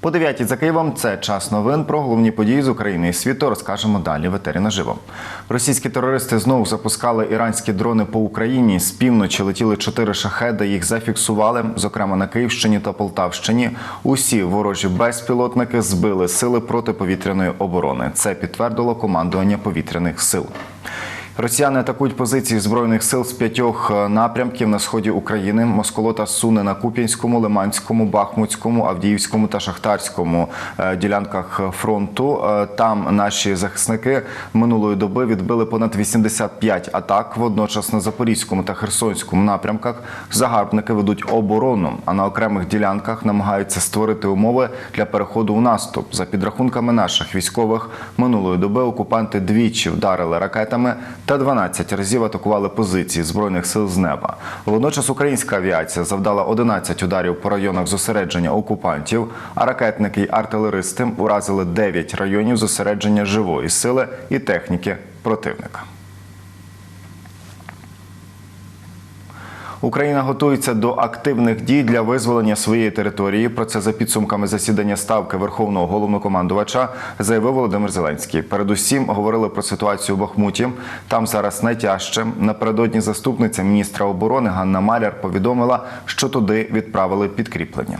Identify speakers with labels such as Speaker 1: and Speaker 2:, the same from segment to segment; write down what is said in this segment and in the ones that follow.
Speaker 1: По 9 за Києвом це час новин про головні події з України і світу. Розкажемо далі в етері наживо. Російські терористи знову запускали іранські дрони по Україні. З півночі летіли чотири шахеди. Їх зафіксували, зокрема на Київщині та Полтавщині. Усі ворожі безпілотники збили сили протиповітряної оборони. Це підтвердило командування повітряних сил. Росіяни атакують позиції збройних сил з п'ятьох е, напрямків на сході України. Москолота суне на Куп'янському, Лиманському, Бахмутському, Авдіївському та Шахтарському е, ділянках фронту. Е, Там наші захисники минулої доби відбили понад 85 атак. Водночас на Запорізькому та Херсонському напрямках загарбники ведуть оборону, а на окремих ділянках намагаються створити умови для переходу у наступ. За підрахунками наших військових минулої доби окупанти двічі вдарили ракетами та 12 разів атакували позиції збройних сил з неба. Водночас українська авіація завдала 11 ударів по районах зосередження окупантів, а ракетники й артилеристи уразили 9 районів зосередження живої сили і техніки противника. Україна готується до активних дій для визволення своєї території. Про це за підсумками засідання ставки Верховного головнокомандувача заявив Володимир Зеленський. Передусім говорили про ситуацію в Бахмуті. Там зараз найтяжче. Напередодні заступниця міністра оборони Ганна Маляр повідомила, що туди відправили підкріплення.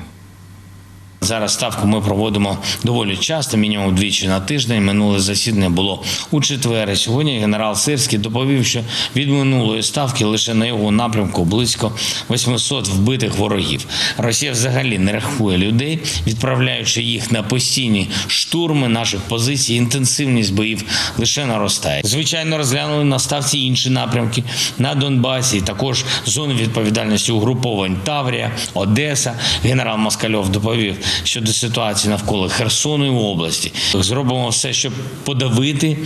Speaker 2: Зараз ставку ми проводимо доволі часто, мінімум двічі на тиждень. Минуле засідання було у четвер. Сьогодні генерал Сирський доповів, що від минулої ставки лише на його напрямку близько 800 вбитих ворогів. Росія взагалі не рахує людей, відправляючи їх на постійні штурми наших позицій. Інтенсивність боїв лише наростає. Звичайно, розглянули на ставці інші напрямки на Донбасі. Також зони відповідальності угруповань Таврія, Одеса. Генерал Москальов доповів щодо ситуації навколо Херсону і області. Зробимо все, щоб подавити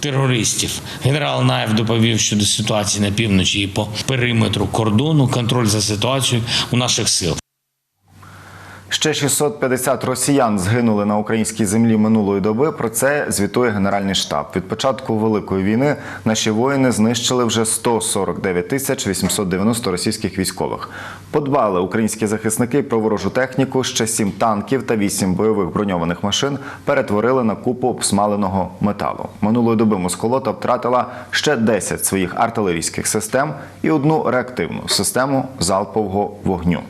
Speaker 2: терористів. Генерал Наєв доповів щодо ситуації на півночі і по периметру кордону, контроль за ситуацією у наших сил.
Speaker 1: Ще 650 росіян згинули на українській землі минулої доби. Про це звітує Генеральний штаб. Від початку великої війни наші воїни знищили вже 149 тисяч 890 російських військових. Подбали українські захисники про ворожу техніку. Ще 7 танків та 8 бойових броньованих машин перетворили на купу обсмаленого металу. Минулої доби Москолота втратила ще 10 своїх артилерійських систем і одну реактивну систему залпового вогню.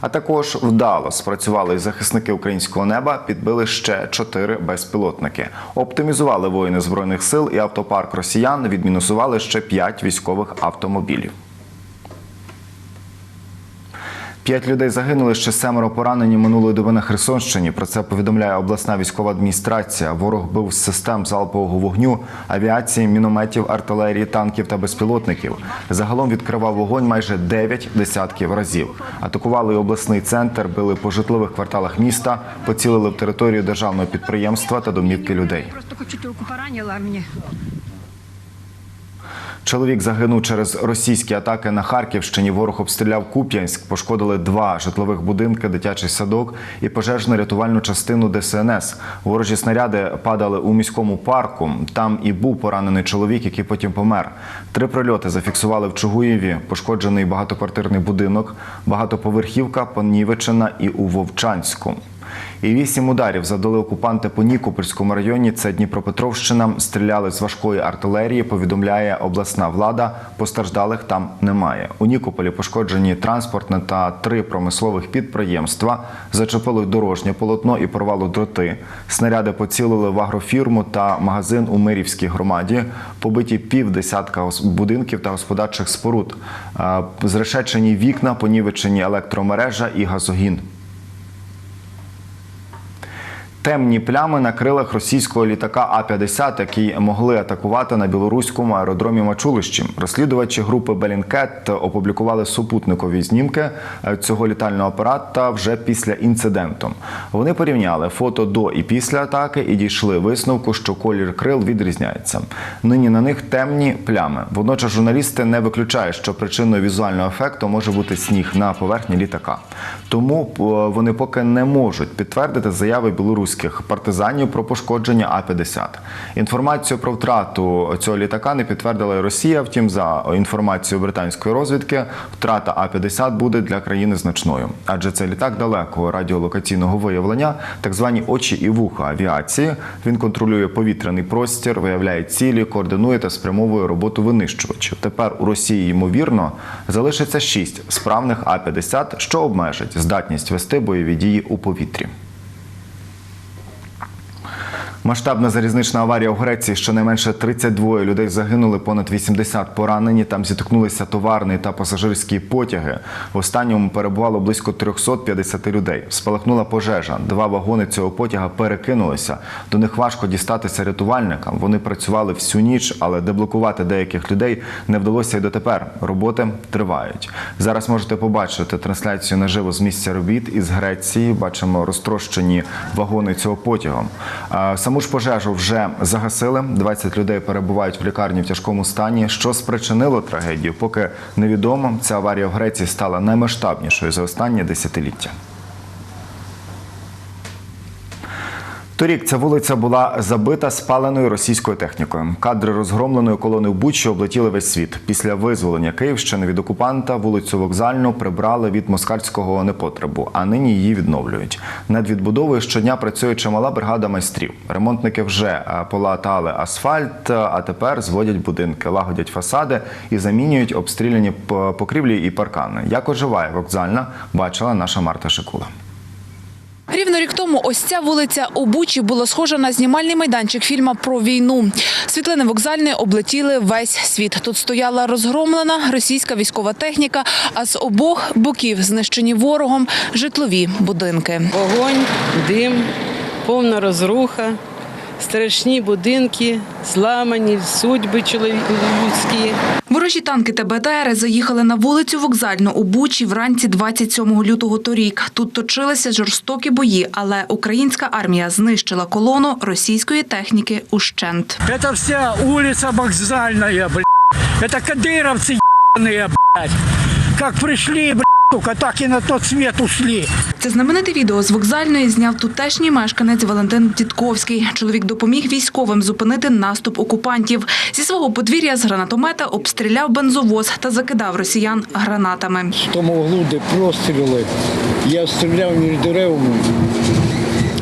Speaker 1: А також вдало спрацювали захисники українського неба, підбили ще чотири безпілотники. Оптимізували воїни збройних сил і автопарк росіян. Відмінусували ще п'ять військових автомобілів. П'ять людей загинули, ще семеро поранені минулої доби на Херсонщині. Про це повідомляє обласна військова адміністрація. Ворог бив з систем залпового вогню, авіації, мінометів, артилерії, танків та безпілотників. Загалом відкривав вогонь майже 9 десятків разів. Атакували й обласний центр, били по житлових кварталах міста, поцілили в територію державного підприємства та домівки людей.
Speaker 3: Просто руку поранила мне.
Speaker 1: Чоловік загинув через російські атаки на Харківщині. Ворог обстріляв Куп'янськ, пошкодили два житлових будинки, дитячий садок і пожежно-рятувальну частину ДСНС. Ворожі снаряди падали у міському парку. Там і був поранений чоловік, який потім помер. Три прильоти зафіксували в Чугуєві, пошкоджений багатоквартирний будинок, багатоповерхівка, Понівечина і у Вовчанську. І вісім ударів завдали окупанти по Нікопольському районі. Це Дніпропетровщина. Стріляли з важкої артилерії. Повідомляє обласна влада. Постраждалих там немає. У Нікополі пошкоджені транспортне та три промислових підприємства. Зачепили дорожнє полотно і порвало дроти. Снаряди поцілили в агрофірму та магазин у Мирівській громаді. Побиті півдесятка будинків та господарчих споруд. Зрешечені вікна, понівечені електромережа і газогін. Темні плями на крилах російського літака А-50, які могли атакувати на білоруському аеродромі Мачулищі. Розслідувачі групи Белінкет опублікували супутникові знімки е, цього літального апарата вже після інциденту. Вони порівняли фото до і після атаки і дійшли висновку, що колір крил відрізняється. Нині на них темні плями. Водночас журналісти не виключають, що причиною візуального ефекту може бути сніг на поверхні літака. Тому е, вони поки не можуть підтвердити заяви білоруських білоруських партизанів про пошкодження А-50. Інформацію про втрату цього літака не підтвердила Росія. Втім, за інформацією британської розвідки, втрата А-50 буде для країни значною, адже це літак далекого радіолокаційного виявлення, так звані очі і вуха авіації. Він контролює повітряний простір, виявляє цілі, координує та спрямовує роботу винищувачів. Тепер у Росії ймовірно залишиться шість справних А-50, що обмежить здатність вести бойові дії у повітрі. Масштабна залізнична аварія у Греції. Щонайменше 32 людей загинули, понад 80 поранені. Там зіткнулися товарний та пасажирські потяги. В останньому перебувало близько 350 людей. Спалахнула пожежа. Два вагони цього потяга перекинулися. До них важко дістатися рятувальникам. Вони працювали всю ніч, але деблокувати деяких людей не вдалося й дотепер. Роботи тривають. Зараз можете побачити трансляцію наживо з місця робіт із Греції. Бачимо розтрощені вагони цього потягу. Саму ж пожежу вже загасили. 20 людей перебувають в лікарні в тяжкому стані. Що спричинило трагедію, поки невідомо. Ця аварія в Греції стала наймасштабнішою за останні десятиліття. Торік ця вулиця була забита спаленою російською технікою. Кадри розгромленої колони в Бучі облетіли весь світ. Після визволення Київщини від окупанта вулицю вокзальну прибрали від москальського непотребу, а нині її відновлюють. Над відбудовою щодня працює чимала бригада майстрів. Ремонтники вже е, полатали асфальт, а тепер зводять будинки, лагодять фасади і замінюють обстріляні покрівлі і паркани. Як оживає вокзальна, бачила наша Марта Шикула.
Speaker 4: Рівно рік тому ось ця вулиця у Бучі була схожа на знімальний майданчик фільма про війну. Світлини вокзальної облетіли весь світ. Тут стояла розгромлена російська військова техніка, а з обох боків знищені ворогом житлові будинки.
Speaker 5: Вогонь, дим, повна розруха, страшні будинки, зламані судьби чолові- людські.
Speaker 4: Ворожі танки та БТРи заїхали на вулицю вокзальну у Бучі вранці 27 лютого торік. Тут точилися жорстокі бої, але українська армія знищила колону російської техніки ущент.
Speaker 6: Это вся улица вокзальная, блядь. Это кадыровцы ебаные, блядь. Как пришли, блядь, сука, так и на тот свет ушли.
Speaker 4: Це знамените відео з вокзальної зняв тутешній мешканець Валентин Дідковський. Чоловік допоміг військовим зупинити наступ окупантів. Зі свого подвір'я з гранатомета обстріляв бензовоз та закидав росіян гранатами.
Speaker 7: в тому углу, де простріли, я стріляв між деревами,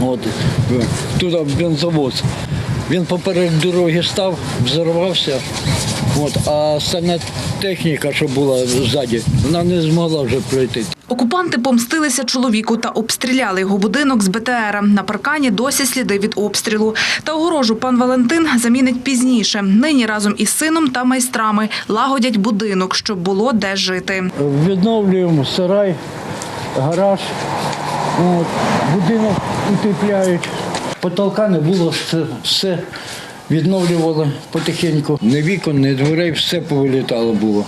Speaker 7: от, туди бензовоз. Він поперед дороги став, взорвався. От, а остальна техніка, що була ззаді, вона не змогла вже пройти.
Speaker 4: Окупанти помстилися чоловіку та обстріляли його будинок з БТРа. На паркані досі сліди від обстрілу. Та огорожу пан Валентин замінить пізніше. Нині разом із сином та майстрами лагодять будинок, щоб було де жити.
Speaker 7: Відновлюємо сарай, гараж, будинок утепляють. Потолка не було, все відновлювали потихеньку. Ні вікон, ні дверей, все повилітало було.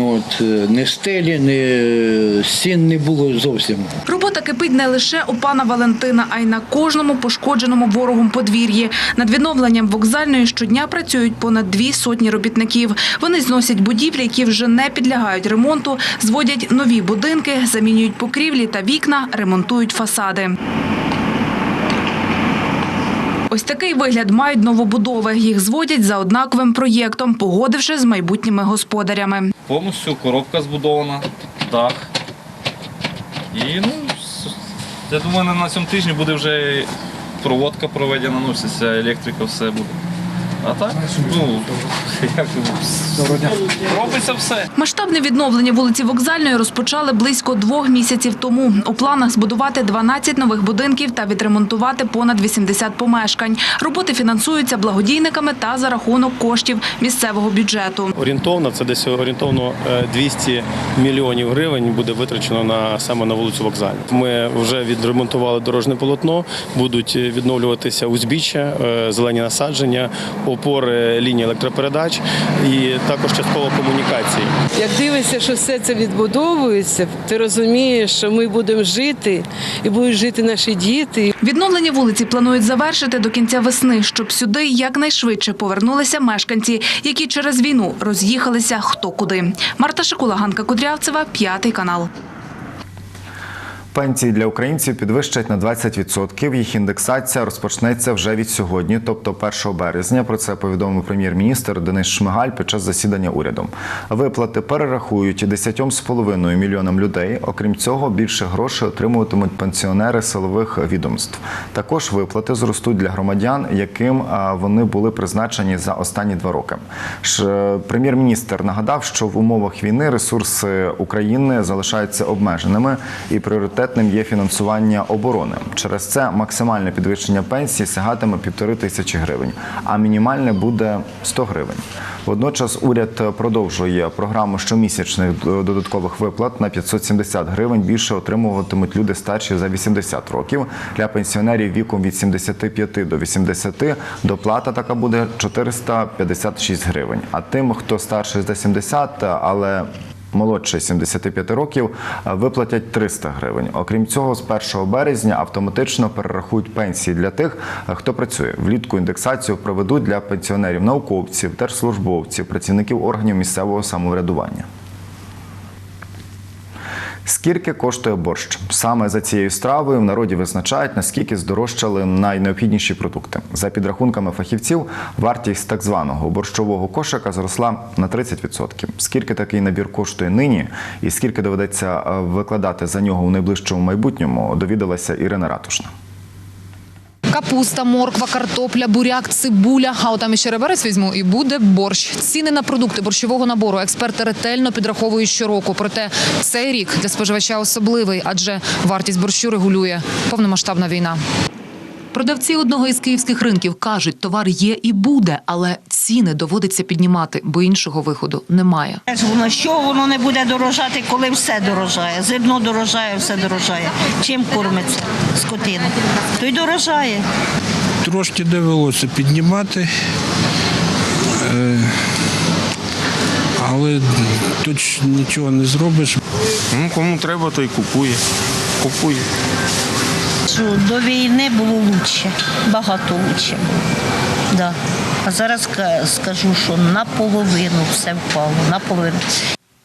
Speaker 7: От, е, ні стелі, ні стін не було зовсім.
Speaker 4: Робота кипить не лише у пана Валентина, а й на кожному пошкодженому ворогом подвір'ї. Над відновленням вокзальної щодня працюють понад дві сотні робітників. Вони зносять будівлі, які вже не підлягають ремонту, зводять нові будинки, замінюють покрівлі та вікна, ремонтують фасади. Ось такий вигляд мають новобудови. Їх зводять за однаковим проєктом, погодивши з майбутніми господарями.
Speaker 8: повністю коробка збудована, дах. І ну, я думаю, на цьому тижні буде вже проводка проведена, ну, вся електрика, все буде. А так, ну, як робиться все.
Speaker 4: Масштабне відновлення вулиці Вокзальної розпочали близько двох місяців тому. У планах збудувати 12 нових будинків та відремонтувати понад 80 помешкань. Роботи фінансуються благодійниками та за рахунок коштів місцевого бюджету.
Speaker 9: Орієнтовно це десь орієнтовно е, 200 мільйонів гривень буде витрачено на саме на вулицю Вокзальну. Ми вже відремонтували дорожне полотно, будуть відновлюватися узбіччя, е, зелені насадження, опори лінії електропередач і також частково комунікації.
Speaker 5: Як дивишся, що все це відбудовується, ти розумієш, що ми будемо жити і будуть жити наші діти.
Speaker 4: Відновлення вулиці планують завершити до кінця весни, щоб сюди якнайшвидше повернулися мешканці, які через війну роз'їхалися хто куди. Марта Шикула, Ганка Кудрявцева, п'ятий канал.
Speaker 1: Пенсії для українців підвищать на 20%. Їх індексація розпочнеться вже від сьогодні, тобто 1 березня. Про це повідомив прем'єр-міністр Денис Шмигаль під час засідання уряду. Виплати перерахують 10,5 мільйонам людей. Окрім цього, більше грошей отримуватимуть пенсіонери силових відомств. Також виплати зростуть для громадян, яким вони були призначені за останні два роки. Прем'єр-міністр нагадав, що в умовах війни ресурси України залишаються обмеженими і пріоритетним є фінансування оборони. Через це максимальне підвищення пенсії сягатиме півтори тисячі гривень, а мінімальне буде 100 гривень. Водночас уряд продовжує програму щомісячних додаткових виплат на 570 гривень. Більше отримуватимуть люди старші за 80 років. Для пенсіонерів віком від 75 до 80 доплата така буде 456 гривень. А тим, хто старший за 70, але Молодше 75 років е, виплатять 300 гривень. Окрім цього, з 1 березня автоматично перерахують пенсії для тих, е, хто працює. Влітку індексацію проведуть для пенсіонерів, науковців, держслужбовців, працівників органів місцевого самоврядування. Скільки коштує борщ? Саме за цією стравою в народі визначають, наскільки здорожчали найнеобхідніші продукти. За підрахунками фахівців, вартість так званого борщового кошика зросла на 30%. Скільки такий набір коштує нині, і скільки доведеться е, викладати за нього у найближчому майбутньому, довідалася Ірина Ратушна.
Speaker 10: Капуста, морква, картопля, буряк, цибуля. А отам іще реберець візьму і буде борщ. Ціни на продукти борщового набору експерти ретельно підраховують щороку. Проте цей рік для споживача особливий, адже вартість борщу регулює повномасштабна війна. Продавці одного із київських ринків кажуть, товар є і буде, але ціни доводиться піднімати, бо іншого виходу немає.
Speaker 11: Воно що воно не буде дорожати, коли все дорожає. Зерно дорожає, все дорожає. Чим кормиться скотина? То й дорожає.
Speaker 6: Трошки довелося піднімати. Е, Але тут нічого не зробиш.
Speaker 9: Ну, кому треба, той купує. Купує.
Speaker 11: Що до війни було краще, багато краще. Да. А зараз скажу, що наполовину все впало, наполовину.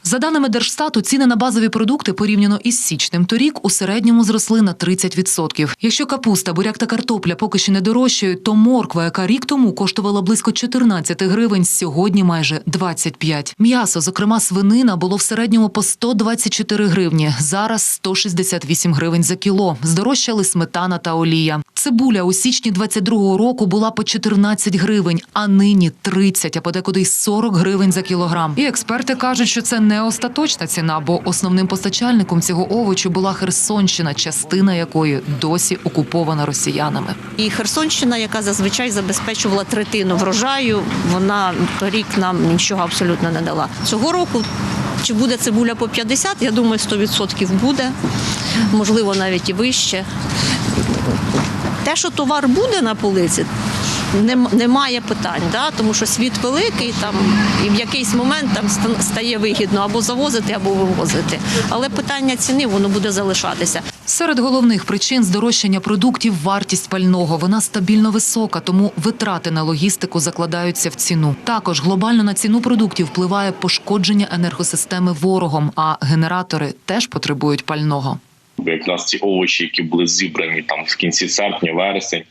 Speaker 10: За даними Держстату, ціни на базові продукти порівняно із січнем торік у середньому зросли на 30%. Якщо капуста, буряк та картопля поки що не дорожчають, то морква, яка рік тому коштувала близько 14 гривень, сьогодні майже 25. М'ясо, зокрема свинина, було в середньому по 124 гривні. Зараз 168 гривень за кіло. Здорожчали сметана та олія. Цибуля у січні 22-го року була по 14 гривень, а нині 30, а подекуди й 40 гривень за кілограм. І експерти кажуть, що це не остаточна ціна, бо основним постачальником цього овочу була Херсонщина, частина якої досі окупована росіянами.
Speaker 12: І Херсонщина, яка зазвичай забезпечувала третину врожаю, вона торік нам нічого абсолютно не дала. Цього року чи буде цибуля по 50, я думаю, 100% буде, можливо, навіть і вище. Те, що товар буде на полиці, немає питань, да? тому що світ великий, там і в якийсь момент там ста- стає вигідно або завозити, або вивозити. Але питання ціни воно буде залишатися.
Speaker 10: Серед головних причин здорожчання продуктів вартість пального. Вона стабільно висока, тому витрати на логістику закладаються в ціну. Також глобально на ціну продуктів впливає пошкодження енергосистеми ворогом, а генератори теж потребують пального.
Speaker 13: якраз ці овочі, які були зібрані там в кінці серпня, вересень,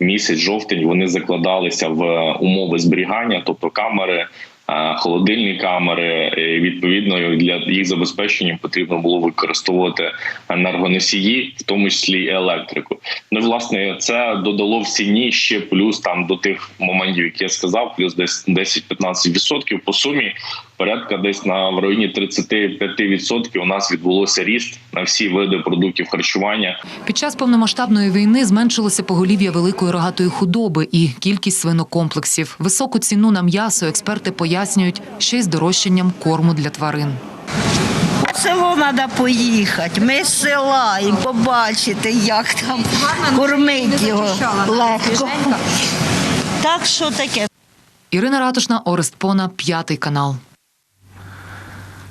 Speaker 13: місяць, жовтень, вони закладалися в умови зберігання, тобто камери. е, Холодильні камери, і відповідно для їх забезпечення потрібно було використовувати енергоносії, в тому числі і електрику. Ну власне, це додало в ціні ще плюс там до тих моментів, які я сказав, плюс десь 10-15% по сумі. Порядка десь на в районі 35% у нас відбулося ріст на всі види продуктів харчування.
Speaker 10: Під час повномасштабної війни зменшилося поголів'я великої рогатої худоби і кількість свинокомплексів. Високу ціну на м'ясо експерти пояснюють ще й здорожчанням корму для тварин.
Speaker 11: В село треба поїхати. Ми з села і побачити, як там кормити його легко. Так що таке?
Speaker 10: Ірина Ратушна, Орест Пона, п'ятий канал.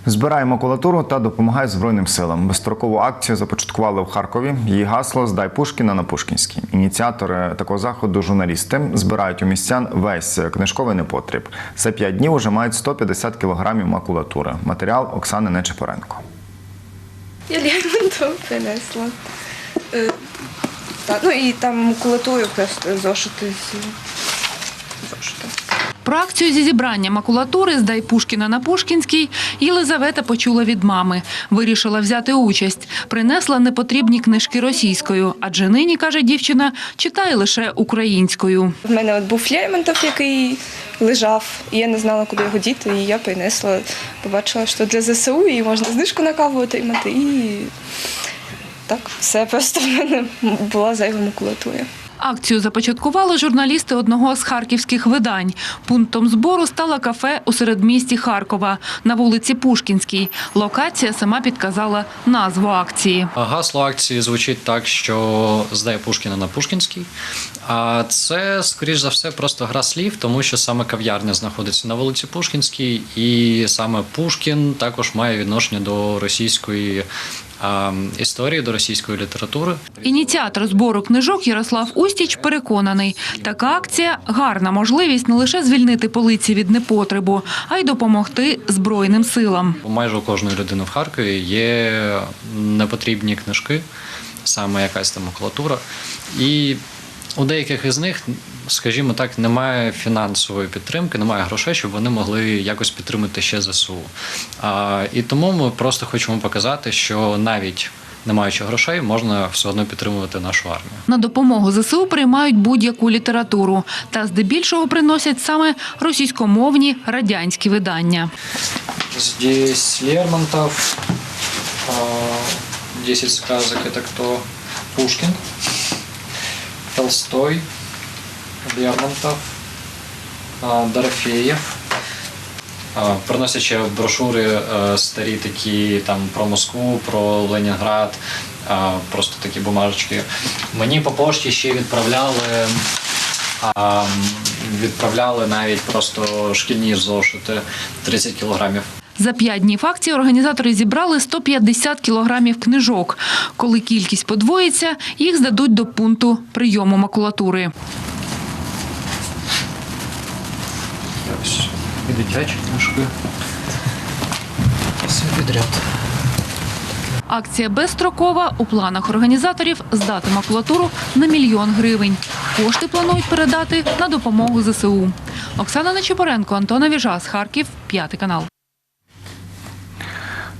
Speaker 1: Збирає макулатуру та допомагає Збройним силам. Безстрокову акцію започаткували в Харкові. Її гасло Здай Пушкіна на Пушкінській. Ініціатори такого заходу журналісти збирають у містян весь книжковий непотріб. За п'ять днів уже мають 150 кілограмів макулатури. Матеріал Оксани Нечепоренко.
Speaker 14: Я Лермонтов принесла. Е, ну і там макулатуру просто зошити зошити.
Speaker 15: Про акцію зі зібрання макулатури «Здай Пушкіна на Пушкінській» Єлизавета почула від мами. Вирішила взяти участь. Принесла непотрібні книжки російською, адже нині, каже дівчина, читає лише українською.
Speaker 14: В мене от був Лермонтов, який лежав, і я не знала, куди його діти, і я принесла, побачила, що для ЗСУ і можна знижку на каву отримати. І так, все просто в мене була зайва макулатура.
Speaker 15: Акцію започаткували журналісти одного з харківських видань. Пунктом збору стала кафе у середмісті Харкова на вулиці Пушкінській. Локація сама підказала назву акції.
Speaker 16: Гасло акції звучить так, що здає Пушкіна на Пушкінській. А це, скоріш за все, просто гра слів, тому що саме кав'ярня знаходиться на вулиці Пушкінській, і саме Пушкін також має відношення до російської історії, до російської літератури.
Speaker 15: Ініціатор збору книжок Ярослав Устіч переконаний, така акція гарна можливість не лише звільнити полиці від непотребу, а й допомогти збройним силам.
Speaker 16: Майже у кожної людини в Харкові є непотрібні книжки, саме якась там макулатура. І у деяких із них, скажімо так, немає фінансової підтримки, немає грошей, щоб вони могли якось підтримати ще ЗСУ. А, і тому ми просто хочемо показати, що навіть не маючи грошей, можна все одно підтримувати нашу армію.
Speaker 15: На допомогу ЗСУ приймають будь-яку літературу, та здебільшого приносять саме російськомовні радянські видання.
Speaker 16: Здесь Лермонтов, 10 сказок, это кто? Пушкин, Толстой, Лермонтов, Дорофеєв. Ще брошури е, старі такі там про Москву, про Ленінград, просто такі бумажечки. Мені по пошті ще відправляли, відправляли навіть просто шкільні зошити 30 кілограмів.
Speaker 15: За п'ять днів акції організатори зібрали 150 кілограмів книжок. Коли кількість подвоїться, їх здадуть до пункту прийому макулатури.
Speaker 16: Ось і дитячі книжки. Все підряд.
Speaker 15: Акція безстрокова. У планах організаторів здати макулатуру на мільйон гривень. Кошти планують передати на допомогу ЗСУ. Оксана Нечипоренко, Віжа з Харків, п'ятий канал.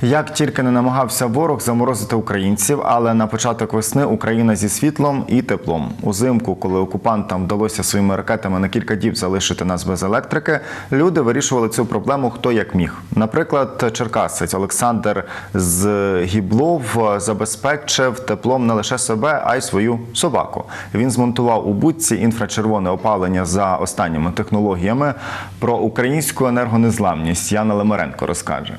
Speaker 1: Як тільки не намагався ворог заморозити українців, але на початок весни Україна зі світлом і теплом. Узимку, коли окупантам вдалося своїми ракетами на кілька діб залишити нас без електрики, люди вирішували цю проблему хто як міг. Наприклад, черкасець Олександр з Гіблов забезпечив теплом не лише себе, а й свою собаку. Він змонтував у будці інфрачервоне опалення за останніми технологіями. Про українську енергонезламність Яна Лемеренко розкаже.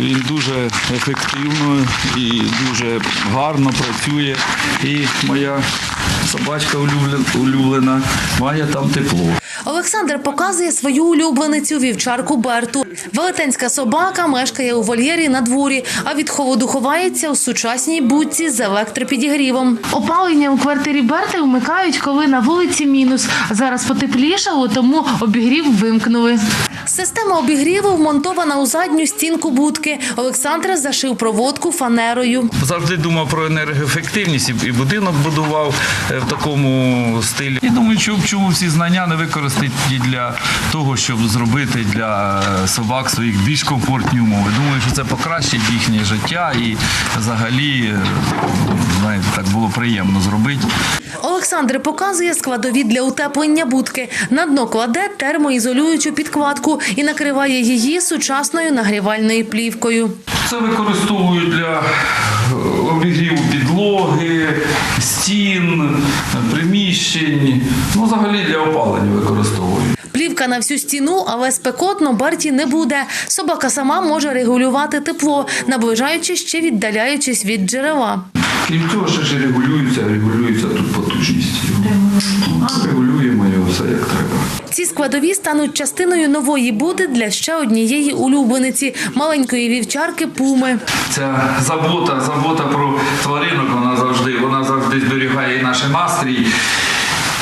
Speaker 17: Він дуже ефективно і дуже гарно працює. І моя собачка улюблена має там тепло.
Speaker 18: Олександр показує свою улюбленицю вівчарку Берту. Велетенська собака мешкає у вольєрі на дворі, а від холоду ховається у сучасній будці з електропідігрівом. Опалення у квартирі Берти вмикають, коли на вулиці мінус. Зараз потеплішало, тому обігрів вимкнули. Система обігріву вмонтована у задню стінку будки. Олександр зашив проводку фанерою.
Speaker 17: Завжди думав про енергоефективність і- будинок будував е, в такому стилі. І думаю, що чому всі знання не використати для того, щоб зробити для е, собак своїх більш комфортні умови. Думаю, що це покращить їхнє життя і взагалі, е, знаєте, так було приємно зробити.
Speaker 18: Олександр показує складові для утеплення будки. На дно кладе термоізолюючу підкладку і накриває її сучасною нагрівальною плівкою.
Speaker 17: Це використовують для е, обігріву підлоги, стін, приміщень. Ну, взагалі для опалення використовують.
Speaker 18: Плівка на всю стіну, але спекотно Барті не буде. Собака сама може регулювати тепло, наближаючись ще віддаляючись від джерела.
Speaker 17: Крім цього, ще ж регулюється, регулюється тут потужність. Регулюємо його все як треба.
Speaker 18: Ці складові стануть частиною нової буди для ще однієї улюблениці маленької вівчарки Пуми.
Speaker 17: Ця забота, забота про тваринок, вона завжди, вона завжди зберігає наш настрій.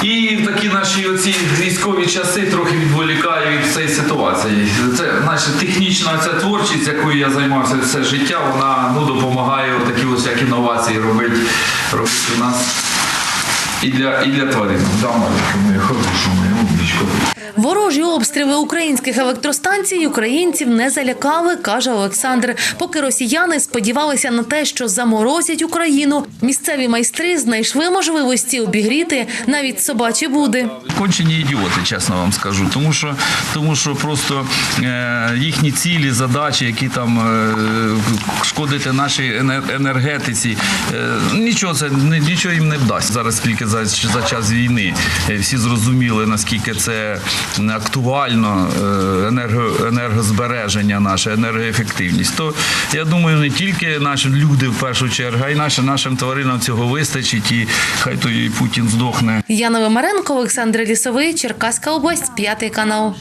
Speaker 17: І в такі наші оці військові часи трохи відволікаю від цієї ситуації. Це значить, технічна ця творчість, якою я займався все життя, вона ну, допомагає такі ось як інновації робити, робити у нас і для, і для тварин. Да, Марика, моя хороша, моя умничка.
Speaker 18: Ворожі обстріли українських електростанцій українців не залякали, каже Олександр. Поки росіяни сподівалися на те, що заморозять Україну, місцеві майстри знайшли можливості обігріти навіть собачі буди.
Speaker 17: Кончені ідіоти, чесно вам скажу. Тому що, тому що просто е, їхні цілі, задачі, які там е, шкодити нашій енергетиці, е, нічого це не- нічого їм не вдасть. Зараз тільки за, за час війни е, всі зрозуміли, наскільки це актуально е, енерго, енергозбереження наше, енергоефективність. То я думаю, не тільки наші люди в першу чергу, а й нашим, нашим тваринам цього вистачить, і хай то і Путін здохне.
Speaker 18: Яна Вимаренко, Олександр Лісовий, Черкаська область, п'ятий канал.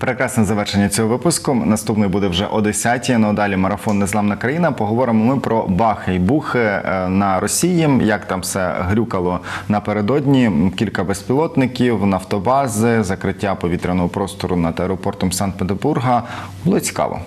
Speaker 1: Прекрасне завершення цього випуску. Наступний буде вже о 10-й. Ну далі марафон Незламна країна. Поговоримо ми про бахи і бухи е, на Росії. Як там все грюкало напередодні. Кілька безпілотників, нафтобази, закриття повітряного простору над аеропортом Санкт-Петербурга. Було цікаво.